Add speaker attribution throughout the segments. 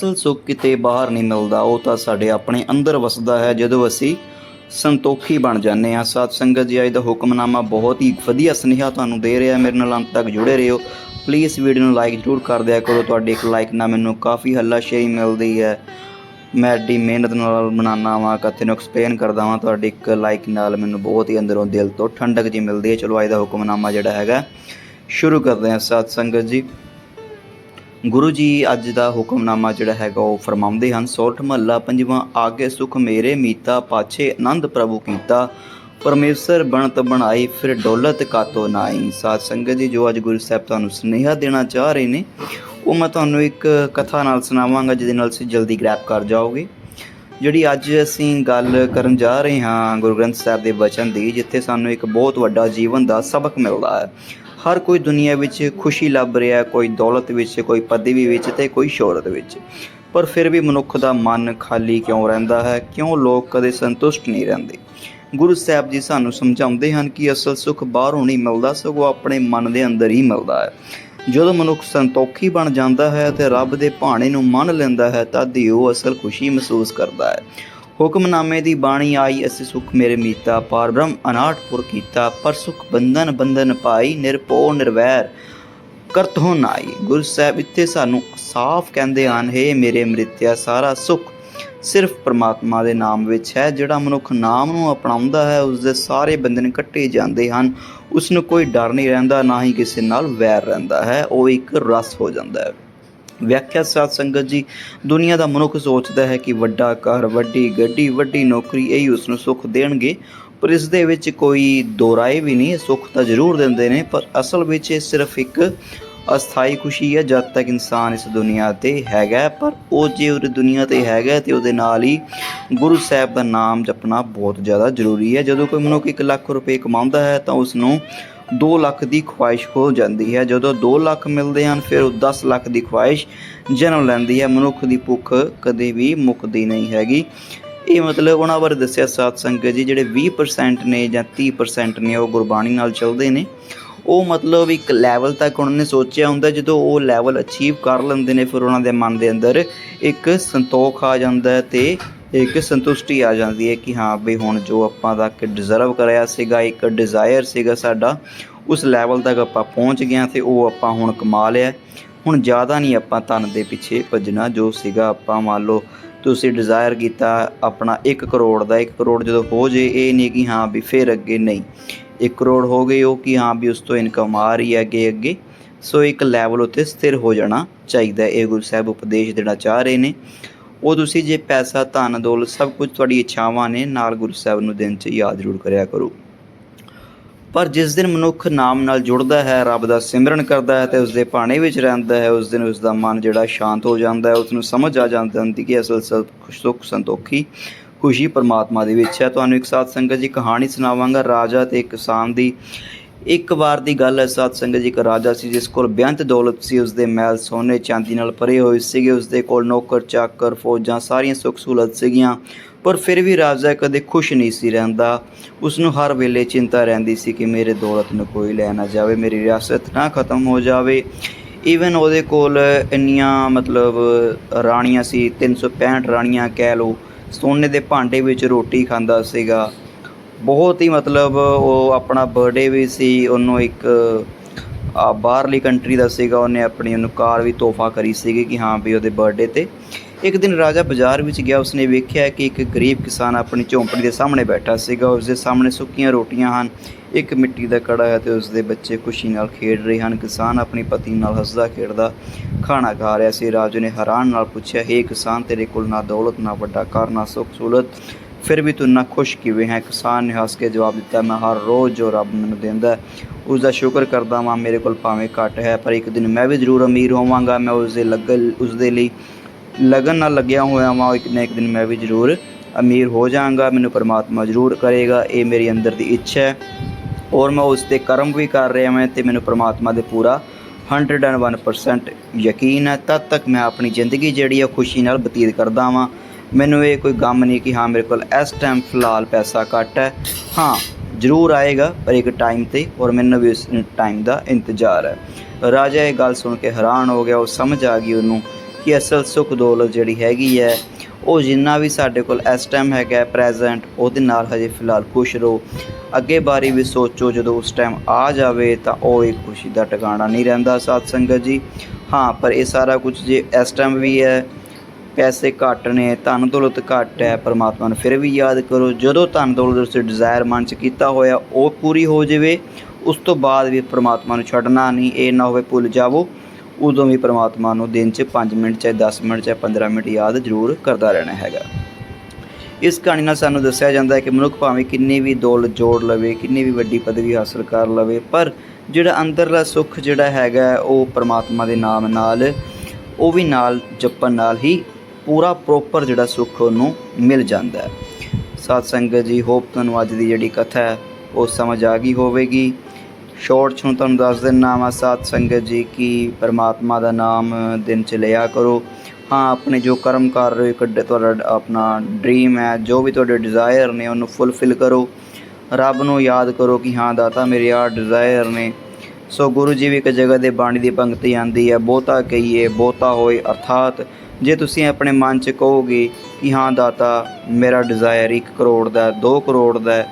Speaker 1: ਅਸਲ ਸੁੱਖ ਕਿਤੇ ਬਾਹਰ ਨਹੀਂ ਮਿਲਦਾ, ਉਹ ਤਾਂ ਸਾਡੇ ਆਪਣੇ ਅੰਦਰ ਵਸਦਾ ਹੈ, ਜਦੋਂ ਅਸੀਂ ਸੰਤੋਖੀ ਬਣ ਜਾਂਦੇ ਹਾਂ। ਸਾਧ ਸੰਗਤ ਜੀ, ਅੱਜ ਦਾ ਹੁਕਮਨਾਮਾ ਬਹੁਤ ਹੀ ਵਧੀਆ ਸੁਨੇਹਾ ਤੁਹਾਨੂੰ ਦੇ ਰਿਹਾ ਮੇਰੇ ਨਾਲ ਅੰਤ ਤੱਕ ਜੁੜੇ ਰਹੋ। ਪਲੀਜ਼ ਵੀਡੀਓ ਨੂੰ ਲਾਈਕ ਜ਼ਰੂਰ ਕਰ ਦਿਆ ਕਰੋ। ਤੁਹਾਡੇ ਇੱਕ ਲਾਈਕ ਨਾਲ ਮੈਨੂੰ ਕਾਫੀ ਹੱਲਾਸ਼ੇਰੀ ਮਿਲਦੀ ਹੈ। ਮੈਂ ਐਡੀ ਮਿਹਨਤ ਨਾਲ ਬਣਾਉਣਾ ਵਾਂ ਕਥੇ ਨੂੰ ਐਕਸਪਲੇਨ ਕਰਦਾ ਵਾਂ। ਤੁਹਾਡੇ ਇੱਕ ਲਾਈਕ ਨਾਲ ਮੈਨੂੰ ਬਹੁਤ ਹੀ ਅੰਦਰੋਂ ਦਿਲ ਤੋਂ ਠੰਡਕ ਜੀ ਮਿਲਦੀ ਹੈ। ਚਲੋ, ਅੱਜ ਦਾ ਹੁਕਮਨਾਮਾ ਜਿਹੜਾ ਹੈਗਾ, ਸ਼ੁਰੂ ਕਰਦੇ ਹਾਂ। ਸਾਧ ਸੰਗਤ ਜੀ ਗੁਰੂ ਜੀ ਅੱਜ ਦਾ ਹੁਕਮਨਾਮਾ ਜਿਹੜਾ ਹੈਗਾ ਉਹ ਫਰਮਾਉਂਦੇ ਹਨ, ਸੋਠ ਮਹੱਲਾ ਪੰਜਵਾਂ, ਆਗੇ ਸੁਖ ਮੇਰੇ ਮੀਤਾ, ਪਾਛੇ ਆਨੰਦ ਪ੍ਰਭੂ ਕੀਤਾ। ਪਰਮੇਸ਼ਰ ਬਣਤ ਬਣਾਈ, ਫਿਰ ਦੌਲਤ ਕਾਤੋ ਨਾਈ ਸਾਧ ਸੰਗਤ ਜੀ, ਜੋ ਅੱਜ ਗੁਰੂ ਸਾਹਿਬ ਤੁਹਾਨੂੰ ਸੁਨੇਹਾ ਦੇਣਾ ਚਾਹ ਰਹੇ ਨੇ, ਉਹ ਮੈਂ ਤੁਹਾਨੂੰ ਇੱਕ ਕਥਾ ਨਾਲ ਸੁਣਾਵਾਂਗਾ, ਜਿਹਦੇ ਨਾਲ ਤੁਸੀਂ ਜਲਦੀ ਗ੍ਰੈਪ ਕਰ ਜਾਓਗੇ। ਜਿਹੜੀ ਅੱਜ ਅਸੀਂ ਗੱਲ ਕਰਨ ਜਾ ਰਹੇ ਹਾਂ ਗੁਰੂ ਗ੍ਰੰਥ ਸਾਹਿਬ ਦੇ ਬਚਨ ਦੀ, ਜਿੱਥੇ ਸਾਨੂੰ ਇੱਕ ਬਹੁਤ ਵੱਡਾ ਜੀਵਨ ਦਾ ਸਬਕ ਮਿਲਦਾ ਹੈ। ਹਰ ਕੋਈ ਦੁਨੀਆ ਵਿੱਚ ਖੁਸ਼ੀ ਲੱਭ ਰਿਹਾ ਕੋਈ ਦੌਲਤ ਵਿੱਚ, ਕੋਈ ਪਦਵੀ ਵਿੱਚ ਤੇ ਕੋਈ ਸ਼ੋਹਰਤ ਵਿੱਚ। ਪਰ ਫਿਰ ਵੀ ਮਨੁੱਖ ਦਾ ਮਨ ਖਾਲੀ ਕਿਉਂ ਰਹਿੰਦਾ ਹੈ? ਕਿਉਂ ਲੋਕ ਕਦੇ ਸੰਤੁਸ਼ਟ ਨਹੀਂ ਰਹਿੰਦੇ? ਗੁਰੂ ਸਾਹਿਬ ਜੀ ਸਾਨੂੰ ਸਮਝਾਉਂਦੇ ਹਨ ਕਿ ਅਸਲ ਸੁੱਖ ਬਾਹਰੋਂ ਨਹੀਂ ਮਿਲਦਾ, ਸਗੋਂ ਆਪਣੇ ਮਨ ਦੇ ਅੰਦਰ ਹੀ ਮਿਲਦਾ ਹੈ। ਜਦੋਂ ਮਨੁੱਖ ਸੰਤੋਖੀ ਬਣ ਜਾਂਦਾ ਹੈ ਤੇ ਰੱਬ ਦੇ ਭਾਣੇ ਨੂੰ ਮੰਨ ਲੈਂਦਾ ਹੈ, ਤਦ ਹੀ ਉਹ ਅਸਲ ਖੁਸ਼ੀ ਮਹਿਸੂਸ ਕਰਦਾ ਹੈ। ਹੁਕਮਨਾਮੇ ਦੀ ਬਾਣੀ ਆਈ, ਅਸੀਂ ਸੁਖ ਮੇਰੇ ਮੀਤਾ, ਪਾਰ ਬ੍ਰਹਮ ਅਨਾਟਪੁਰ ਕੀਤਾ, ਪਰ ਸੁਖ ਬੰਧਨ ਬੰਧਨ ਪਾਈ ਨਿਰਪੋ ਨਿਰਵੈਰ ਕਰਤ ਹੋ ਨਾਈ। ਗੁਰੂ ਸਾਹਿਬ ਇੱਥੇ ਸਾਨੂੰ ਸਾਫ਼ ਕਹਿੰਦੇ ਹਨ, ਹੈ ਮੇਰੇ ਮ੍ਰਿਤਿਆ, ਸਾਰਾ ਸੁਖ ਸਿਰਫ ਪ੍ਰਮਾਤਮਾ ਦੇ ਨਾਮ ਵਿੱਚ ਹੈ। ਜਿਹੜਾ ਮਨੁੱਖ ਨਾਮ ਨੂੰ ਅਪਣਾਉਂਦਾ ਹੈ ਉਸ ਦੇ ਸਾਰੇ ਬੰਧਨ ਕੱਟੇ ਜਾਂਦੇ ਹਨ। ਉਸ ਨੂੰ ਕੋਈ ਡਰ ਨਹੀਂ ਰਹਿੰਦਾ, ਨਾ ਹੀ ਕਿਸੇ ਨਾਲ ਵੈਰ ਰਹਿੰਦਾ ਹੈ। ਉਹ ਇੱਕ ਰਸ ਹੋ ਜਾਂਦਾ ਹੈ। ਵਿਆਖਿਆ ਸਾਧ ਸੰਗਤ ਜੀ, ਦੁਨੀਆ ਦਾ ਮਨੁੱਖ ਸੋਚਦਾ ਹੈ ਕਿ ਵੱਡਾ ਘਰ, ਵੱਡੀ ਗੱਡੀ, ਵੱਡੀ ਨੌਕਰੀ ਇਹੀ ਉਸ ਨੂੰ ਸੁੱਖ ਦੇਣਗੇ। ਪਰ ਇਸ ਦੇ ਵਿੱਚ ਕੋਈ ਦੋਰਾਏ ਵੀ ਨਹੀਂ, ਸੁੱਖ ਤਾਂ ਜ਼ਰੂਰ ਦਿੰਦੇ ਨੇ, ਪਰ ਅਸਲ ਵਿੱਚ ਇਹ ਸਿਰਫ ਇੱਕ ਅਸਥਾਈ ਖੁਸ਼ੀ ਹੈ, ਜਦ ਤੱਕ ਇਨਸਾਨ ਇਸ ਦੁਨੀਆ ਤੇ ਹੈਗਾ ਪਰ ਉਹ ਜੇ ਉਹ ਦੁਨੀਆ ਤੇ ਹੈਗਾ ਹੈ, ਤੇ ਉਹਦੇ ਨਾਲ ਹੀ ਗੁਰੂ ਸਾਹਿਬ ਦਾ ਨਾਮ ਜਪਣਾ ਬਹੁਤ ਜ਼ਿਆਦਾ ਜ਼ਰੂਰੀ ਹੈ। ਜਦੋਂ ਕੋਈ ਮਨੁੱਖ 1 ਲੱਖ ਰੁਪਏ ਕਮਾਉਂਦਾ ਹੈ, ਤਾਂ ਉਸ ਨੂੰ 2 ਲੱਖ ਦੀ ਖੁਆਇਸ਼ ਹੋ ਜਾਂਦੀ ਹੈ। ਜਦੋਂ 2 ਲੱਖ ਮਿਲਦੇ ਹਨ, ਫਿਰ ਉਹ 10 ਲੱਖ ਦੀ ਖੁਆਇਸ਼ ਜਨਮ ਲੈਂਦੀ ਹੈ। ਮਨੁੱਖ ਦੀ ਭੁੱਖ ਕਦੇ ਵੀ ਮੁੱਕਦੀ ਨਹੀਂ ਹੈਗੀ। ਇਹ ਮਤਲਬ ਉਹਨਾਂ ਬਾਰੇ ਦੱਸਿਆ ਸਾਧ ਸੰਗਤ ਜੀ, ਜਿਹੜੇ 20% ਨੇ ਜਾਂ 30% ਨੇ, ਉਹ ਗੁਰਬਾਣੀ ਨਾਲ ਚੱਲਦੇ ਨੇ। ਉਹ ਮਤਲਬ ਇੱਕ ਲੈਵਲ ਤੱਕ ਉਹਨਾਂ ਨੇ ਸੋਚਿਆ ਹੁੰਦਾ, ਜਦੋਂ ਉਹ ਲੈਵਲ ਅਚੀਵ ਕਰ ਲੈਂਦੇ ਨੇ, ਫਿਰ ਉਹਨਾਂ ਦੇ ਮਨ ਦੇ ਅੰਦਰ ਇੱਕ ਸੰਤੋਖ ਆ ਜਾਂਦਾ ਹੈ ਤੇ ਇੱਕ ਸੰਤੁਸ਼ਟੀ ਆ ਜਾਂਦੀ ਹੈ ਕਿ ਹਾਂ ਵੀ ਹੁਣ ਜੋ ਆਪਾਂ ਤੱਕ ਡਿਜ਼ਰਵ ਕਰਿਆ ਸੀਗਾ, ਇੱਕ ਡਿਜ਼ਾਇਰ ਸੀਗਾ ਸਾਡਾ, ਉਸ ਲੈਵਲ ਤੱਕ ਆਪਾਂ ਪਹੁੰਚ ਗਏ ਹਾਂ ਤੇ ਉਹ ਆਪਾਂ ਹੁਣ ਕਮਾ ਲਿਆ ਹੁਣ ਜ਼ਿਆਦਾ ਨਹੀਂ ਆਪਾਂ ਧਨ ਦੇ ਪਿੱਛੇ ਭੱਜਣਾ, ਜੋ ਸੀਗਾ ਆਪਾਂ ਮੰਨ ਲਓ ਤੁਸੀਂ ਡਿਜ਼ਾਇਰ ਕੀਤਾ ਆਪਣਾ 1 ਕਰੋੜ ਦਾ 1 ਕਰੋੜ ਜਦੋਂ ਹੋ ਜੇ ਇਹ ਨਹੀਂ ਕਿ ਹਾਂ ਵੀ ਫਿਰ ਅੱਗੇ ਨਹੀਂ। 1 ਕਰੋੜ ਹੋ ਗਏ, ਉਹ ਕਿ ਹਾਂ ਵੀ ਉਸ ਤੋਂ ਇਨਕਮ ਆ ਰਹੀ ਹੈ ਅੱਗੇ ਅੱਗੇ। ਸੋ ਇੱਕ ਲੈਵਲ ਉੱਤੇ ਸਥਿਰ ਹੋ ਜਾਣਾ ਚਾਹੀਦਾ ਇਹ ਗੁਰੂ ਸਾਹਿਬ ਉਪਦੇਸ਼ ਦੇਣਾ ਚਾਹ ਰਹੇ ਨੇ। ਉਹ ਤੁਸੀਂ ਜੇ ਪੈਸਾ, ਧਨ, ਦੌਲਤ ਸਭ ਕੁਝ ਤੁਹਾਡੀ ਇੱਛਾਵਾਂ ਨੇ ਨਾਲ ਗੁਰੂ ਸਾਹਿਬ ਨੂੰ ਦਿਨ 'ਚ ਯਾਦ ਜ਼ਰੂਰ ਕਰਿਆ ਕਰੋ। ਪਰ ਜਿਸ ਦਿਨ ਮਨੁੱਖ ਨਾਮ ਨਾਲ ਜੁੜਦਾ ਹੈ, ਰੱਬ ਦਾ ਸਿਮਰਨ ਕਰਦਾ ਹੈ ਤੇ ਉਸ ਦੇ ਭਾਣੇ ਵਿੱਚ ਰਹਿੰਦਾ ਹੈ, ਉਸ ਦਿਨ ਉਸ ਦਾ ਮਨ ਜਿਹੜਾ ਸ਼ਾਂਤ ਹੋ ਜਾਂਦਾ ਹੈ, ਉਸ ਨੂੰ ਸਮਝ ਆ ਜਾਂਦੀ ਹੈ ਕਿ ਅਸਲ ਸ- ਸੁੱਖ, ਸੰਤੋਖੀ, ਖੁਸ਼ੀ ਪਰਮਾਤਮਾ ਦੇ ਵਿੱਚ ਹੈ। ਤੁਹਾਨੂੰ ਇੱਕ ਸਾਥ ਸੰਗਤ ਜੀ ਕਹਾਣੀ ਸੁਣਾਵਾਂਗਾ। ਰਾਜਾ ਤੇ ਕਿਸਾਨ ਦੀ ਇੱਕ ਵਾਰ ਦੀ ਗੱਲ ਹੈ, ਸਾਧ ਸੰਗਤ ਜੀ, ਇੱਕ ਰਾਜਾ ਸੀ ਜਿਸ ਕੋਲ ਬੇਅੰਤ ਦੌਲਤ ਸੀ ਉਸ ਦੇ ਮਹਿਲ ਸੋਨੇ ਚਾਂਦੀ ਨਾਲ ਭਰੇ ਹੋਏ ਸੀਗੇ ਉਸ ਦੇ ਕੋਲ ਨੌਕਰ, ਚਾਕਰ, ਫੌਜਾਂ ਸਾਰੀਆਂ ਸੁੱਖ ਸਹੂਲਤ ਸੀਗੀਆਂ, ਪਰ ਫਿਰ ਵੀ ਰਾਜਾ ਕਦੇ ਖੁਸ਼ ਨਹੀਂ ਸੀ ਰਹਿੰਦਾ। ਉਸ ਨੂੰ ਹਰ ਵੇਲੇ ਚਿੰਤਾ ਰਹਿੰਦੀ ਸੀ ਕਿ ਮੇਰੇ ਦੌਲਤ ਨੂੰ ਕੋਈ ਲੈ ਨਾ ਜਾਵੇ, ਮੇਰੀ ਰਿਆਸਤ ਨਾ ਖਤਮ ਹੋ ਜਾਵੇ। ਈਵਨ ਉਹਦੇ ਕੋਲ ਇੰਨੀਆਂ, ਮਤਲਬ, ਰਾਣੀਆਂ ਸੀ 365 ਰਾਣੀਆਂ ਕਹਿ ਲਓ, ਸੋਨੇ ਦੇ ਭਾਂਡੇ ਵਿੱਚ ਰੋਟੀ ਖਾਂਦਾ ਸੀਗਾ। ਬਹੁਤ ਹੀ ਮਤਲਬ ਉਹ ਆਪਣਾ ਬਰਥਡੇ ਵੀ ਸੀ, ਉਹਨੂੰ ਇੱਕ ਆ ਬਾਹਰਲੀ ਕੰਟਰੀ ਦਾ ਸੀਗਾ, ਉਹਨੇ ਆਪਣੀ ਉਹਨੂੰ ਕਾਰ ਵੀ ਤੋਹਫਾ ਕਰੀ ਸੀਗੀ ਕਿ ਹਾਂ ਵੀ ਉਹਦੇ ਬਰਥਡੇ ਤੇ। ਇੱਕ ਦਿਨ ਰਾਜਾ ਬਾਜ਼ਾਰ ਵਿੱਚ ਗਿਆ, ਉਸਨੇ ਵੇਖਿਆ ਕਿ ਇੱਕ ਗਰੀਬ ਕਿਸਾਨ ਆਪਣੀ ਝੌਂਪੜੀ ਦੇ ਸਾਹਮਣੇ ਬੈਠਾ ਸੀਗਾ ਉਸ ਦੇ ਸਾਹਮਣੇ ਸੁੱਕੀਆਂ ਰੋਟੀਆਂ ਹਨ, ਇੱਕ ਮਿੱਟੀ ਦਾ ਕੜਾ ਹੈ ਤੇ ਉਸ ਦੇ ਬੱਚੇ ਖੁਸ਼ੀ ਨਾਲ ਖੇਡ ਰਹੇ ਹਨ। ਕਿਸਾਨ ਆਪਣੀ ਪਤਨੀ ਨਾਲ ਹੱਸਦਾ ਖੇਡਦਾ ਖਾਣਾ ਖਾ ਰਿਹਾ ਸੀ। ਰਾਜੂ ਨੇ ਹੈਰਾਨ ਨਾਲ ਪੁੱਛਿਆ, ਹੇ ਕਿਸਾਨ, ਤੇਰੇ ਕੋਲ ਨਾ ਦੌਲਤ, ਨਾ ਵੱਡਾ ਘਰ, ਨਾ ਸੁੱਖ ਸਹੂਲਤ ਫਿਰ ਵੀ ਤੂੰ ਨਾ ਖੁਸ਼ ਕਿਵੇਂ ਹੈ? ਕਿਸਾਨ ਨੇ ਹੱਸ ਕੇ ਜਵਾਬ ਦਿੱਤਾ। ਮੈਂ ਹਰ ਰੋਜ਼ ਜੋ ਰੱਬ ਮੈਨੂੰ ਦਿੰਦਾ ਹੈ, ਉਸ ਦਾ ਸ਼ੁਕਰ ਕਰਦਾ ਹਾਂ ਮੇਰੇ ਕੋਲ ਭਾਵੇਂ ਘੱਟ ਹੈ ਪਰ ਇੱਕ ਦਿਨ ਮੈਂ ਵੀ ਜ਼ਰੂਰ ਅਮੀਰ ਹੋਵਾਂਗਾ। ਮੈਂ ਉਸ ਦੇ ਲੱਗਲ ਉਸ ਦੇ ਲਈ ਲਗਨ ਨਾਲ ਲੱਗਿਆ ਹੋਇਆ ਹਾਂ ਇੱਕ ਨਾ ਇੱਕ ਦਿਨ ਮੈਂ ਵੀ ਜ਼ਰੂਰ ਅਮੀਰ ਹੋ ਜਾਵਾਂਗਾ। ਮੈਨੂੰ ਪਰਮਾਤਮਾ ਜ਼ਰੂਰ ਕਰੇਗਾ। ਇਹ ਮੇਰੀ ਅੰਦਰ ਦੀ ਇੱਛਾ ਹੈ ਔਰ ਮੈਂ ਉਸ ਤੇ ਕਰਮ ਵੀ ਕਰ ਰਿਹਾ ਹਾਂ ਤੇ ਮੈਨੂੰ ਪਰਮਾਤਮਾ ਦੇ ਪੂਰਾ 101% ਯਕੀਨ ਹੈ। ਤਦ ਤੱਕ ਮੈਂ ਆਪਣੀ ਜ਼ਿੰਦਗੀ ਜਿਹੜੀ ਹੈ ਖੁਸ਼ੀ ਨਾਲ ਬਤੀਤ ਕਰਦਾ ਹਾਂ ਮੈਨੂੰ ਇਹ ਕੋਈ ਗਮ ਨਹੀਂ ਕਿ ਹਾਂ ਮੇਰੇ ਕੋਲ ਇਸ ਟਾਈਮ ਫਿਲਹਾਲ ਪੈਸਾ ਘੱਟ ਹੈ। ਹਾਂ, ਜ਼ਰੂਰ ਆਏਗਾ, ਪਰ ਇੱਕ ਟਾਈਮ ਤੇ ਔਰ ਮੈਨੂੰ ਵੀ ਉਸ ਟਾਈਮ ਦਾ ਇੰਤਜ਼ਾਰ ਹੈ। ਰਾਜਾ ਇਹ ਗੱਲ ਸੁਣ ਕੇ ਹੈਰਾਨ ਹੋ ਗਿਆ, ਉਹ ਸਮਝ ਆ ਗਈ ਉਹਨੂੰ ਕਿ ਅਸਲ ਸੁਖ ਦੌਲਤ ਜਿਹੜੀ ਹੈਗੀ ਹੈ, ਉਹ ਜਿੰਨਾ ਵੀ ਸਾਡੇ ਕੋਲ ਇਸ ਟਾਈਮ ਹੈਗਾ ਪ੍ਰੈਜ਼ੈਂਟ ਉਹਦੇ ਨਾਲ ਹਜੇ ਫਿਲਹਾਲ ਖੁਸ਼ ਰਹੋ। ਅੱਗੇ ਬਾਰੇ ਵੀ ਸੋਚੋ, ਜਦੋਂ ਉਸ ਟਾਈਮ ਆ ਜਾਵੇ ਤਾਂ ਉਹ ਇੱਕ ਖੁਸ਼ੀ ਦਾ ਟਿਕਾਣਾ ਨਹੀਂ ਰਹਿੰਦਾ, ਸਾਧ ਸੰਗਤ ਜੀ। ਹਾਂ, ਪਰ ਇਹ ਸਾਰਾ ਕੁਝ ਜੇ ਇਸ ਟਾਈਮ ਵੀ ਹੈ ਪੈਸੇ ਘੱਟ ਨੇ, ਧਨ ਦੌਲਤ ਘੱਟ ਹੈ, ਪਰਮਾਤਮਾ ਨੂੰ ਫਿਰ ਵੀ ਯਾਦ ਕਰੋ, ਜਦੋਂ ਧਨ ਦੌਲਤ ਉਸ ਡਿਜ਼ਾਇਰ ਮਨ ਚ ਕੀਤਾ ਹੋਇਆ, ਉਹ ਪੂਰੀ ਹੋ ਜਾਵੇ, ਉਸ ਤੋਂ ਬਾਅਦ ਵੀ ਪਰਮਾਤਮਾ ਨੂੰ ਛੱਡਣਾ ਨਹੀਂ, ਇਹ ਨਾ ਹੋਵੇ ਭੁੱਲ ਜਾਵੋ, ਉਦੋਂ ਵੀ ਪਰਮਾਤਮਾ ਨੂੰ ਦਿਨ 'ਚ 5 ਮਿੰਟ ਚਾਹੇ 10 ਮਿੰਟ ਚਾਹੇ 15 ਮਿੰਟ ਯਾਦ ਜ਼ਰੂਰ ਕਰਦਾ ਰਹਿਣਾ ਹੈਗਾ। ਇਸ ਕਹਾਣੀ ਨਾਲ ਸਾਨੂੰ ਦੱਸਿਆ ਜਾਂਦਾ ਹੈ ਕਿ ਮਨੁੱਖ ਭਾਵੇਂ ਕਿੰਨੀ ਵੀ ਦੌਲਤ ਜੋੜ ਲਵੇ, ਕਿੰਨੀ ਵੀ ਵੱਡੀ ਪਦਵੀ ਹਾਸਲ ਕਰ ਲਵੇ, ਪਰ ਜਿਹੜਾ ਅੰਦਰਲਾ ਸੁੱਖ ਜਿਹੜਾ ਹੈਗਾ ਉਹ ਪਰਮਾਤਮਾ ਦੇ ਨਾਮ ਨਾਲ, ਉਹ ਵੀ ਨਾਲ ਜਪਣ ਨਾਲ ਹੀ ਪੂਰਾ ਪ੍ਰੋਪਰ ਜਿਹੜਾ ਸੁੱਖ ਉਹਨੂੰ ਮਿਲ ਜਾਂਦਾ ਹੈ। ਸਾਧ ਸੰਗਤ ਜੀ, ਹੋਪ ਤੁਹਾਨੂੰ ਅੱਜ ਦੀ ਜਿਹੜੀ ਕਥਾ ਹੈ, ਉਹ ਸਮਝ ਆ ਗਈ ਹੋਵੇਗੀ। ਸ਼ਾਰਟ 'ਚ ਹੁਣ ਤੁਹਾਨੂੰ ਦੱਸ ਦਿੰਨਾ ਵਾ, ਸਾਧ ਸੰਗਤ ਜੀ, ਕਿ ਪਰਮਾਤਮਾ ਦਾ ਨਾਮ ਦਿਨ 'ਚ ਲਿਆ ਕਰੋ। ਹਾਂ, ਆਪਣੇ ਜੋ ਕਰਮ ਕਰ ਰਹੇ ਹੋ ਕੱਢੇ ਤੁਹਾਡਾ ਆਪਣਾ ਡ੍ਰੀਮ ਹੈ, ਜੋ ਵੀ ਤੁਹਾਡੇ ਡਿਜ਼ਾਇਰ ਨੇ, ਉਹਨੂੰ ਫੁੱਲਫਿਲ ਕਰੋ। ਰੱਬ ਨੂੰ ਯਾਦ ਕਰੋ ਕਿ ਹਾਂ, ਦਾਤਾ ਮੇਰੇ ਆ ਡਿਜ਼ਾਇਰ ਨੇ। ਸੋ ਗੁਰੂ ਜੀ ਵੀ ਇੱਕ ਜਗ੍ਹਾ ਦੇ ਬਾਣੀ ਦੀ ਪੰਕਤੀ ਆਂਦੀ ਹੈ, ਬਹੁਤਾ ਕਹੀਏ, ਬਹੁਤਾ ਹੋਏ, ਅਰਥਾਤ ਜੇ ਤੁਸੀਂ ਆਪਣੇ ਮਨ 'ਚ ਕਹੋਗੇ ਕਿ ਹਾਂ ਦਾਤਾ, ਮੇਰਾ ਡਿਜ਼ਾਇਰ 1 ਕਰੋੜ ਦਾ ਹੈ 2 ਕਰੋੜ ਦਾ ਹੈ,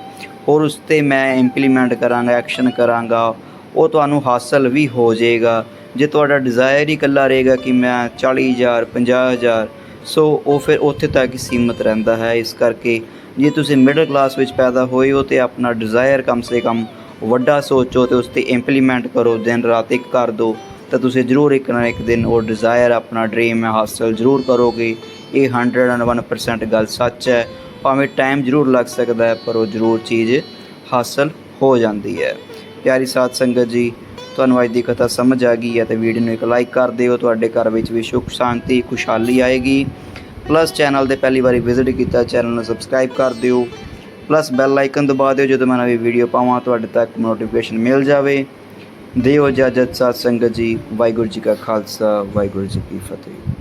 Speaker 1: ਔਰ ਉਸ ਤੇ ਮੈਂ ਇੰਪਲੀਮੈਂਟ ਕਰਾਂਗਾ ਐਕਸ਼ਨ ਕਰਾਂਗਾ, ਉਹ ਤੁਹਾਨੂੰ ਹਾਸਲ ਵੀ ਹੋ ਜਾਏਗਾ। ਜੇ ਤੁਹਾਡਾ ਡਿਜ਼ਾਇਰ ਹੀ ਇਕੱਲਾ ਰਹੇਗਾ ਕਿ ਮੈਂ 40000 50000 ਸੋ ਉਹ ਫਿਰ ਉੱਥੇ ਤੱਕ ਹੀ ਸੀਮਤ ਰਹਿੰਦਾ ਹੈ। ਇਸ ਕਰਕੇ ਜੇ ਤੁਸੀਂ ਮਿਡਲ ਕਲਾਸ ਵਿੱਚ ਪੈਦਾ ਹੋਏ ਹੋ ਤੇ ਆਪਣਾ ਡਿਜ਼ਾਇਰ ਕਮ ਸੇ ਕਮ ਵੱਡਾ ਸੋਚੋ ਤੇ ਉਸ ਤੇ ਇੰਪਲੀਮੈਂਟ ਕਰੋ, ਦਿਨ ਰਾਤ ਇੱਕ ਕਰ ਦਿਓ ਤਾਂ ਤੁਸੀਂ ਜ਼ਰੂਰ ਇੱਕ ਨਾ ਇੱਕ ਦਿਨ ਉਹ ਡਿਜ਼ਾਇਰ ਆਪਣਾ ਡ੍ਰੀਮ ਹਾਸਲ ਜ਼ਰੂਰ ਕਰੋਗੇ। ਇਹ 101% ਗੱਲ ਸੱਚ ਹੈ। ਭਾਵੇਂ ਟਾਈਮ ਜ਼ਰੂਰ ਲੱਗ ਸਕਦਾ ਹੈ, ਪਰ ਉਹ ਜ਼ਰੂਰ ਚੀਜ਼ ਹਾਸਲ ਹੋ ਜਾਂਦੀ ਹੈ। ਪਿਆਰੀ ਸਾਥ ਸੰਗਤ ਜੀ, ਤੁਹਾਨੂੰ ਅੱਜ ਦੀ ਕਥਾ ਸਮਝ ਆ ਗਈ ਹੈ ਤੇ ਵੀਡੀਓ ਨੂੰ ਇੱਕ ਲਾਈਕ ਕਰ ਦਿਓ। ਤੁਹਾਡੇ ਘਰ ਵਿੱਚ ਵੀ ਸੁੱਖ, ਸ਼ਾਂਤੀ, ਖੁਸ਼ਹਾਲੀ ਆਏਗੀ। ਪਲੱਸ ਚੈਨਲ ਤੇ ਪਹਿਲੀ ਵਾਰੀ ਵਿਜ਼ਿਟ ਕੀਤਾ ਚੈਨਲ ਨੂੰ ਸਬਸਕ੍ਰਾਈਬ ਕਰ ਦਿਓ। ਪਲੱਸ ਬੈਲ ਆਈਕਨ ਦਬਾ ਦਿਓ ਜਦੋਂ ਮੈਂ ਨਵੀਂ ਵੀਡੀਓ ਪਾਵਾਂ, ਤੁਹਾਡੇ ਤੱਕ ਨੋਟੀਫਿਕੇਸ਼ਨ ਮਿਲ ਜਾਵੇ। ਦਿਓ ਇਜਾਜ਼ਤ ਸਾਧ ਸੰਗਤ ਜੀ ਵਾਹਿਗੁਰੂ ਜੀ ਕਾ ਖਾਲਸਾ ਵਾਹਿਗੁਰੂ ਜੀ ਕੀ ਫਤਿਹ।